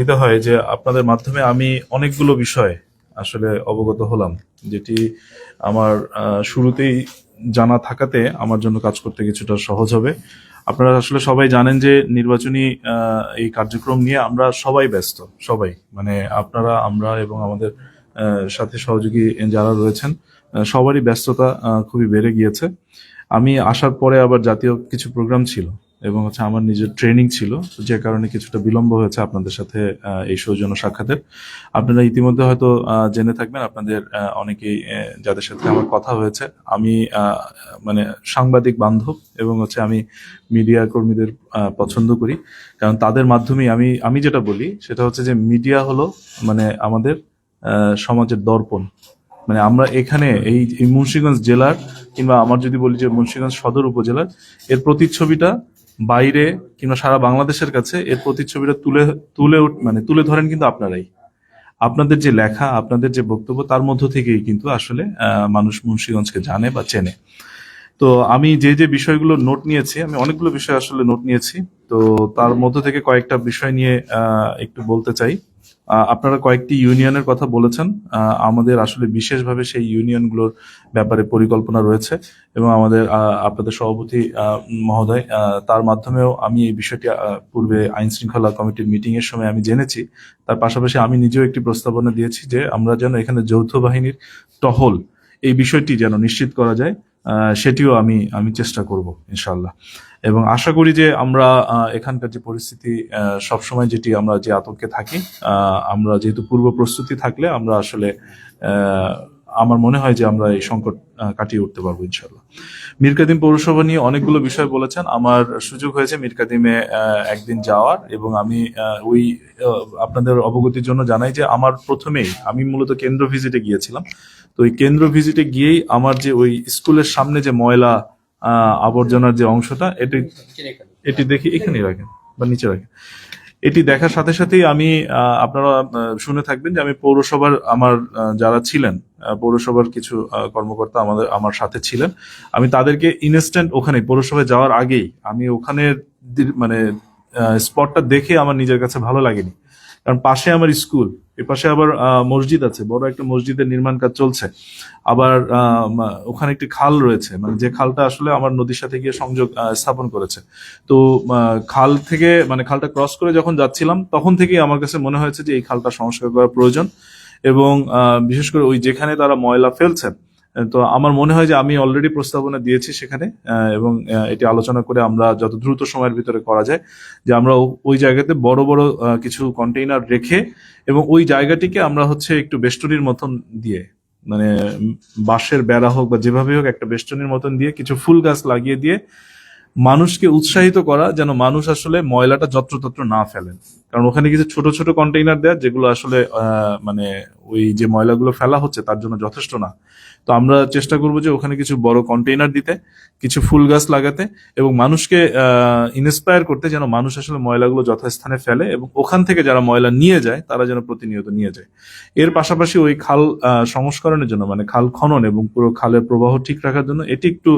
দিতে হয় যে আপনাদের মাধ্যমে আমি অনেকগুলো বিষয় আসলে অবগত হলাম, যেটি আমার শুরুতেই জানা থাকাতে আমার জন্য কাজ করতে কিছুটা সহজ হবে। আপনারা আসলে সবাই জানেন যে নির্বাচনী এই কার্যক্রম নিয়ে আমরা সবাই ব্যস্ত, সবাই। মানে আপনারা, আমরা এবং আমাদের সাথে সহযোগী যারা রয়েছেন সবারই ব্যস্ততা খুবই বেড়ে গিয়েছে। আমি আসার পরে আবার জাতীয় কিছু প্রোগ্রাম ছিল। এবং হচ্ছে আমার নিজের ট্রেনিং ছিল, যে কারণে কিছুটা বিলম্ব হয়েছে আপনাদের সাথে এই সৌজন্য সাক্ষাতের। আপনারা ইতিমধ্যে হয়তো জেনে থাকবেন, আপনাদের অনেকেই যাদের সাথে আমার কথা হয়েছে। আমি মানে সাংবাদিক বান্ধব এবং হচ্ছে আমি মিডিয়া কর্মীদের পছন্দ করি। কারণ তাদের মাধ্যমেই আমি আমি যেটা বলি, সেটা হচ্ছে যে মিডিয়া হলো মানে আমাদের সমাজের দর্পণ। মানে আমরা এখানে এই মুন্সিগঞ্জ জেলার, কিংবা আমার যদি বলি যে মুন্সিগঞ্জ সদর উপজেলার, এর প্রতিচ্ছবিটা বাইরে কিংবা সারা বাংলাদেশের কাছে এর প্রতিচ্ছবিটা তুলে তুলে মানে তুলে ধরেন কিন্তু আপনারাই। আপনাদের যে লেখা, আপনাদের যে বক্তব্য, তার মধ্য থেকেই কিন্তু আসলে মানুষ মুন্সীগঞ্জকে জানে বা চেনে। তো আমি যে যে বিষয়গুলো নোট নিয়েছি, আমি অনেকগুলো বিষয় আসলে নোট নিয়েছি। তো তার মধ্য থেকে কয়েকটা বিষয় নিয়ে একটু বলতে চাই। আপনারা কয়েকটি ইউনিয়নের কথা বলেছেন। আমাদের আসলে বিশেষভাবে সেই ইউনিয়নগুলোর ব্যাপারে পরিকল্পনা রয়েছে এবং আমাদের আপনাদের সভাপতি মহোদয় তার মাধ্যমেও আমি এই বিষয়টি পূর্বে আইন শৃঙ্খলা কমিটির মিটিং এর সময় আমি জেনেছি। তার পাশাপাশি আমি নিজেও একটি প্রস্তাবনা দিয়েছি যে আমরা যেন এখানে যৌথ বাহিনীর টহল এই বিষয়টি যেন নিশ্চিত করা যায়। সেটিও আমি আমি চেষ্টা করব ইনশাল্লাহ এবং আশা করি যে আমরা এখানকার যে পরিস্থিতি সবসময় যেটি আমরা যে আতঙ্কে থাকি আমরা যেহেতু পূর্ব প্রস্তুতি থাকলে আমরা আসলে আমার মনে হয় যে আমরা এই সংকট কাটিয়ে উঠতে পারব ইনশাল্লাহ মিরকাদিম পৌরসভা নিয়ে অনেকগুলো বিষয় বলেছেন। আমার সুযোগ হয়েছে মিরকাদিমে একদিন যাওয়ার এবং আমি ওই আপনাদের অবগতির জন্য জানাই যে আমার প্রথমেই আমি মূলত কেন্দ্র ভিজিটে গিয়েছিলাম। তো ওই কেন্দ্র ভিজিটে গিয়েই আমার যে ওই স্কুলের সামনে যে ময়লা আবর্জনার যে অংশটা, এটি এটি দেখি, এখানেই রাখেন বা নিচে রাখেন। এটি দেখার সাথে সাথেই আমি আপনারা শুনে থাকবেন যে আমি পৌরসভার আমার যারা ছিলেন পৌরসভার কিছু কর্মকর্তা আমাদের, আমার সাথে ছিলেন। আমি তাদেরকে ইনস্ট্যান্ট ওখানে পৌরসভায় যাওয়ার আগেই, আমি ওখানে মানে স্পটটা দেখে আমার নিজের কাছে ভালো লাগেনি। কারণ পাশে আমার স্কুল, এ পাশে আবার মসজিদ আছে, বড় একটা মসজিদের নির্মাণ কাজ চলছে। আবার ওখানে একটি খাল রয়েছে মানে যে খালটা আসলে আমার নদীর সাথে গিয়ে সংযোগ স্থাপন করেছে। তো খাল থেকে মানে খালটা ক্রস করে যখন যাচ্ছিলাম, তখন থেকেই আমার কাছে মনে হয়েছে যে এই খালটা সংস্কার করা প্রয়োজন এবং বিশেষ করে ওই যেখানে তারা ময়লা ফেলছেন তো আমার মনে হয় যে আমি অলরেডি প্রস্তাবনা দিয়েছি সেখানে এবং এটি আলোচনা করে আমরা যত দ্রুত সময়ের ভিতরে করা যায়, যে আমরা ওই জায়গাতে বড় বড় কিছু কন্টেইনার রেখে এবং ওই জায়গাটিকে আমরা হচ্ছে একটু বেষ্টনীর মতন দিয়ে মানে বাঁশের বেড়া হোক বা যেভাবে হোক একটা বেষ্টনীর মতন দিয়ে কিছু ফুল গাছ লাগিয়ে দিয়ে মানুষকে উৎসাহিত করা, যেন মানুষ আসলে ময়লাটা যত্রতত্র না ফেলেন। কারণ ওখানে কিছু ছোট ছোট কন্টেইনার দেয়, যেগুলো আসলে মানে ওই যে ময়লাগুলো ফেলা হচ্ছে তার জন্য যথেষ্ট না। তো আমরা চেষ্টা করব যে ওখানে কিছু বড় কন্টেইনার দিতে, কিছু ফুল গাছ লাগাতে এবং মানুষকে ইন্সপায়ার করতে যেন মানুষ আসলে ময়লাগুলো যথাস্থানে ফেলে এবং ওখান থেকে যারা ময়লা নিয়ে যায়, তারা যেন প্রতিনিয়ত নিয়ে যায়। এর পাশাপাশি ওই খাল সংস্করণের জন্য মানে খাল খনন এবং পুরো খালের প্রবাহ ঠিক রাখার জন্য এটি একটু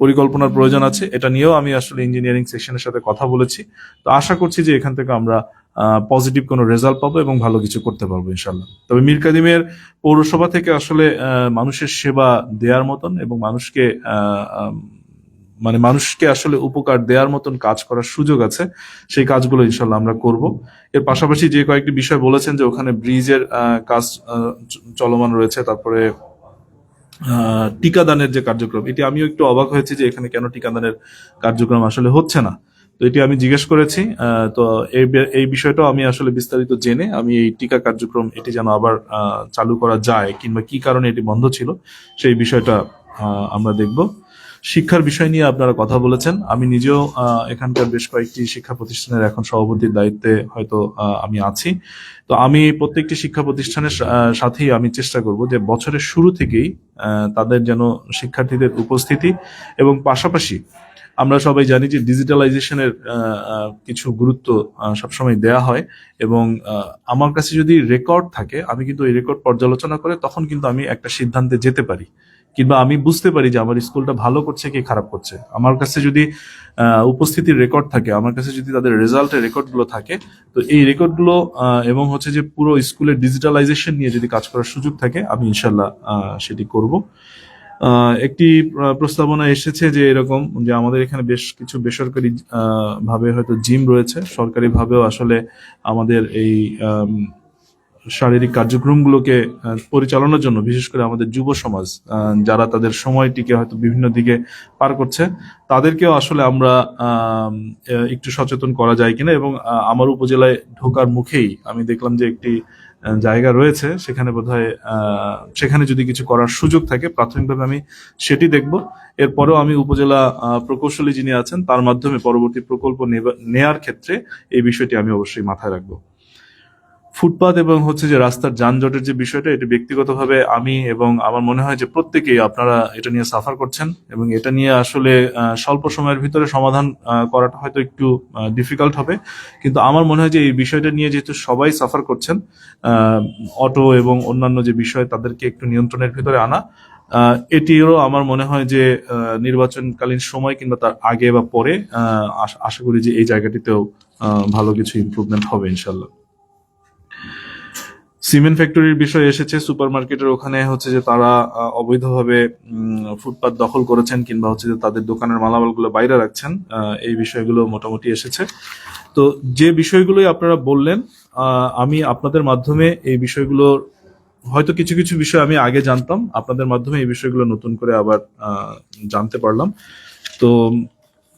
পরিকল্পনার প্রয়োজন আছে। এটা নিয়েও আমি আসলে ইঞ্জিনিয়ারিং সেকশনের সাথে কথা বলেছি। তো আশা করছি যে এখান থেকে আমরা পজিটিভ কোনো রেজাল্ট পাবো এবং ভালো কিছু করতে পারব ইনশাল্লাহ তবে মীর কাদিমের পৌরসভা থেকে আসলে মানুষের সেবা দেওয়ার মতন এবং মানুষকে মানে মানুষকে আসলে উপকার দেওয়ার মতন কাজ করার সুযোগ আছে, সেই কাজগুলো ইনশাল্লাহ আমরা করব। এর পাশাপাশি যে কয়েকটি বিষয় বলেছেন যে ওখানে ব্রিজের কাজ চলমান রয়েছে, তারপরে টিকাদানের যে কার্যক্রম, এটি আমিও একটু অবাক হয়েছি যে এখানে কেন টিকাদানের কার্যক্রম আসলে হচ্ছে না। তো এটি আমি জিজ্ঞেস করেছি তো এই বিষয়টাও আমি আসলে বিস্তারিত জেনে আমি এই টিকা কার্যক্রম এটি যেন আবার চালু করা যায় কিংবা কি কারণে এটি বন্ধ ছিল সেই বিষয়টা আমরা দেখব। শিক্ষার বিষয় নিয়ে আপনারা কথা বলেছেন। আমি নিজেও এখানকার বেশ কয়েকটি শিক্ষা প্রতিষ্ঠানের এখন সভাপতির দায়িত্বে হয়তো আমি আছি। তো আমি প্রত্যেকটি শিক্ষা প্রতিষ্ঠানের সাথেই আমি চেষ্টা করব যে বছরের শুরু থেকেই তাদের যেন শিক্ষার্থীদের উপস্থিতি এবং পাশাপাশি আমরা সবাই জানি যে ডিজিটালাইজেশনের কিছু গুরুত্ব সবসময় দেয়া হয় এবং আমার কাছে যদি রেকর্ড থাকে, আমি কিন্তু এই রেকর্ড পর্যালোচনা করে তখন কিন্তু আমি একটা সিদ্ধান্তে যেতে পারি। কিংবা আমি বুঝতে পারি যে আমার স্কুলটা ভালো করছে কি খারাপ করছে। আমার কাছে যদি উপস্থিতির রেকর্ড থাকে, আমার কাছে যদি তাদের রেজাল্টের রেকর্ডগুলো থাকে, তো এই রেকর্ডগুলো এবং হচ্ছে যে পুরো স্কুলের ডিজিটালাইজেশন নিয়ে যদি কাজ করার সুযোগ থাকে, আমি ইনশাল্লাহ সেটি করব। একটি প্রস্তাবনা এসেছে যে এরকম, যে আমাদের এখানে বেশ কিছু বেসরকারি ভাবে হয়তো জিম রয়েছে। সরকারি ভাবেও আসলে আমাদের এই শারীরিক কার্যক্রমগুলোকে পরিচালনার জন্য, বিশেষ করে আমাদের যুব সমাজ যারা তাদের সময়টিকে হয়তো বিভিন্ন দিকে পার করছে, তাদেরকেও আসলে আমরা একটু সচেতন করা যায় কিনা এবং আমার উপজেলায় ঢোকার মুখেই আমি দেখলাম যে একটি জায়গা রয়েছে, সেখানে বোধহয় সেখানে যদি কিছু করার সুযোগ থাকে, প্রাথমিকভাবে আমি সেটি দেখব। এরপরেও আমি উপজেলা প্রকৌশলী যিনি আছেন, তার মাধ্যমে পরবর্তী প্রকল্প নেওয়ার ক্ষেত্রে এই বিষয়টি আমি অবশ্যই মাথায় রাখব। ফুটপাত এবং হচ্ছে যে রাস্তার যানজটের যে বিষয়টা, এটা ব্যক্তিগতভাবে আমি এবং আমার মনে হয় যে প্রত্যেকেই আপনারা এটা নিয়ে সাফার করছেন এবং এটা নিয়ে আসলে স্বল্প সময়ের ভিতরে সমাধান করাটা হয়তো একটু ডিফিকাল্ট হবে। কিন্তু আমার মনে হয় যে এই বিষয়টা নিয়ে যেহেতু সবাই সাফার করছেন অটো এবং অন্যান্য যে বিষয়, তাদেরকে একটু নিয়ন্ত্রণের ভিতরে আনা। এটিও আমার মনে হয় যে নির্বাচনকালীন সময় কিংবা তার আগে বা পরে আশা করি যে এই জায়গাটিতেও ভালো কিছু ইমপ্রুভমেন্ট হবে ইনশাল্লাহ সিমেন্ট ফ্যাক্টরির বিষয় এসেছে, সুপারমার্কেটের ওখানে হচ্ছে যে তারা অবৈধভাবে ফুটপাত দখল করেছেন কিংবা হচ্ছে যে তাদের দোকানের মালামালগুলো বাইরে রাখছেন এই বিষয়গুলো মোটামুটি এসেছে। তো যে বিষয়গুলোই আপনারা বললেন আমি আপনাদের মাধ্যমে এই বিষয়গুলোর হয়তো কিছু কিছু বিষয় আমি আগে জানতাম, আপনাদের মাধ্যমে এই বিষয়গুলো নতুন করে আবার জানতে পারলাম। তো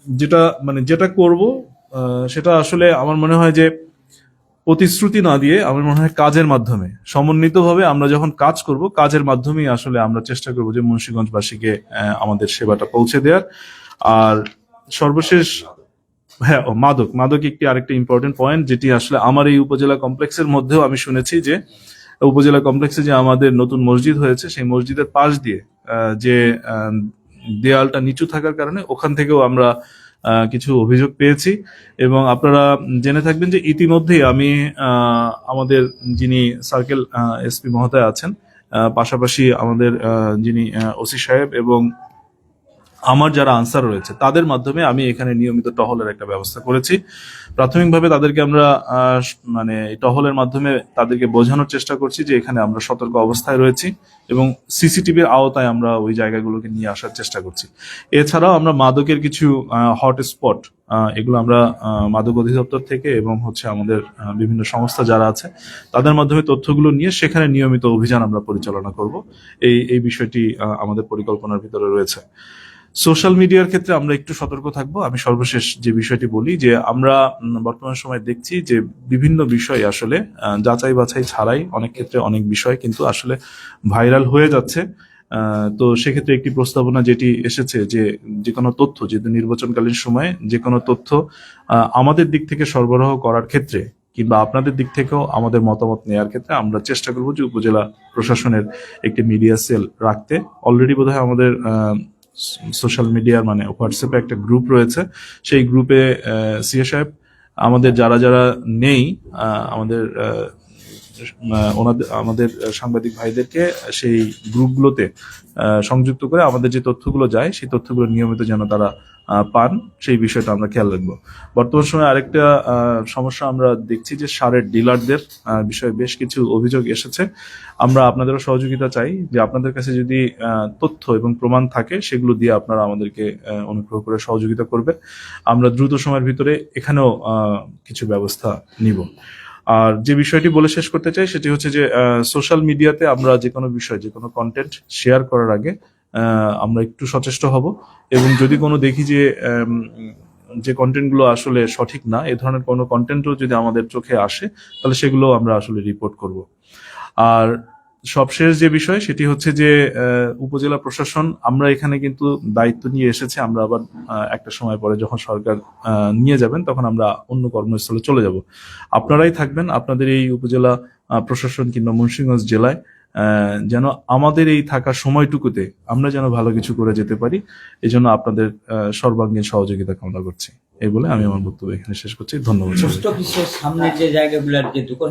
যেটা মানে যেটা করব সেটা আসলে আমার মনে হয় যে প্রতিশ্রুতি না দিয়ে আমার মনে হয় কাজের মাধ্যমে। সমন্বিতভাবে আমরা যখন কাজ করব, কাজের মাধ্যমেই আসলে আমরা চেষ্টা করব যে মুন্সিগঞ্জবাসীকে আমাদের সেবাটা পৌঁছে দেওয়ার। আর সর্বশেষ হ্যাঁ মাদক। মাদক একটি আরেকটা ইম্পর্টেন্ট পয়েন্ট যেটি আসলে আমার এই উপজেলা কমপ্লেক্সের মধ্যেও আমি শুনেছি যে, উপজেলা কমপ্লেক্সে যে আমাদের নতুন মসজিদ হয়েছে, সেই মসজিদের পাশ দিয়ে যে দেয়ালটা নিচু থাকার কারণে ওখান থেকেও আমরা কিছু অভিযোগ পেয়েছি এবং আপনারা জেনে থাকবেন যে ইতিমধ্যেই আমি আমাদের যিনি সার্কেল এসপি মহোদয় আছেন পাশাপাশি আমাদের যিনি ওসি সাহেব এবং আমার যারা আনসার রয়েছে, তাদের মাধ্যমে আমি এখানে নিয়মিত টহলের একটা ব্যবস্থা করেছি। প্রাথমিকভাবে তাদেরকে আমরা মানে টহলের মাধ্যমে তাদেরকে বোঝানোর চেষ্টা করছি যে এখানে আমরা সতর্ক অবস্থায় রয়েছি এবং সিসিটিভির আওতায় আমরা ওই জায়গাগুলোকে নিয়ে আসার চেষ্টা করছি। এছাড়াও আমরা মাদকের কিছু হট স্পট এগুলো আমরা মাদক অধিদপ্তর থেকে এবং হচ্ছে আমাদের বিভিন্ন সংস্থা যারা আছে, তাদের মাধ্যমে তথ্যগুলো নিয়ে সেখানে নিয়মিত অভিযান আমরা পরিচালনা করব। এই এই বিষয়টি আমাদের পরিকল্পনার ভিতরে রয়েছে। সোশ্যাল মিডিয়ার ক্ষেত্রে আমরা একটু সতর্ক থাকব। আমি সর্বশেষ যে বিষয়টি বলি, যে আমরা বর্তমান সময় দেখছি যে বিভিন্ন বিষয় আসলে যাচাই বাছাই ছাড়াই অনেক ক্ষেত্রে অনেক বিষয় কিন্তু আসলে ভাইরাল হয়ে যাচ্ছে। তো সেক্ষেত্রে একটি প্রস্তাবনা যেটি এসেছে যে যে কোনো তথ্য যেহেতু নির্বাচনকালীন সময়ে যে কোনো তথ্য আমাদের দিক থেকে সরবরাহ করার ক্ষেত্রে কিংবা আপনাদের দিক থেকেও আমাদের মতামত নেওয়ার ক্ষেত্রে আমরা চেষ্টা করব যে উপজেলা প্রশাসনের একটি মিডিয়া সেল রাখতে। অলরেডি বোধহয় আমাদের সোশ্যাল মিডিয়ার মানে হোয়াটসঅ্যাপে একটা গ্রুপ রয়েছে। সেই গ্রুপে সিএ সাহেব, আমাদের যারা যারা নেই আমাদের ওনাদের, আমাদের সাংবাদিক ভাইদেরকে সেই গ্রুপগুলোতে সংযুক্ত করে আমাদের যে তথ্যগুলো যায়, সেই তথ্যগুলো নিয়মিত যেন তারা পান, সেই বিষয়টা আমরা খেয়াল রাখব। বর্তমান সময়ে আরেকটা সমস্যা আমরা দেখছি যে সারের ডিলারদের বিষয়ে বেশ কিছু অভিযোগ এসেছে। আমরা আপনাদেরও সহযোগিতা চাই যে আপনাদের কাছে যদি তথ্য এবং প্রমাণ থাকে, সেগুলো দিয়ে আপনারা আমাদেরকে অনুগ্রহ করে সহযোগিতা করবেন। আমরা দ্রুত সময়ের ভিতরে এখানেও কিছু ব্যবস্থা নিব। আর যে বিষয়টি বলে শেষ করতে চাই, সেটি হচ্ছে যে সোশ্যাল মিডিয়াতে আমরা যে কোনো বিষয়, যে কোনো কন্টেন্ট শেয়ার করার আগে আমরা একটু সচেষ্ট হব। এবং যদি কোনো দেখি যে যে কন্টেন্টগুলো আসলে সঠিক না, এ ধরনের কোনো কন্টেন্টও যদি আমাদের চোখে আসে, তাহলে সেগুলো আমরা আসলে রিপোর্ট করব। আর সবশেষ যে বিষয় সেটি হচ্ছে যে উপজেলা প্রশাসন, আমরা এখানে কিন্তু দায়িত্ব নিয়ে এসেছে, আমরা আবার একটা সময় পরে যখন সরকার নিয়ে যাবেন, তখন আমরা অন্য কর্মস্থলে চলে যাব। আপনারাই থাকবেন আপনাদের এই উপজেলা প্রশাসন কিংবা মুন্সিগঞ্জ জেলায় যেন আমাদের এই থাকার সময়টুকুতে আমরা যেন ভালো কিছু করে যেতে পারি। এই জন্য আপনাদের সর্বাঙ্গীন সহযোগিতা কামনা করছি। এই বলে আমি আমার বক্তব্য এখানে শেষ করছি। ধন্যবাদ। সামনে যে দোকান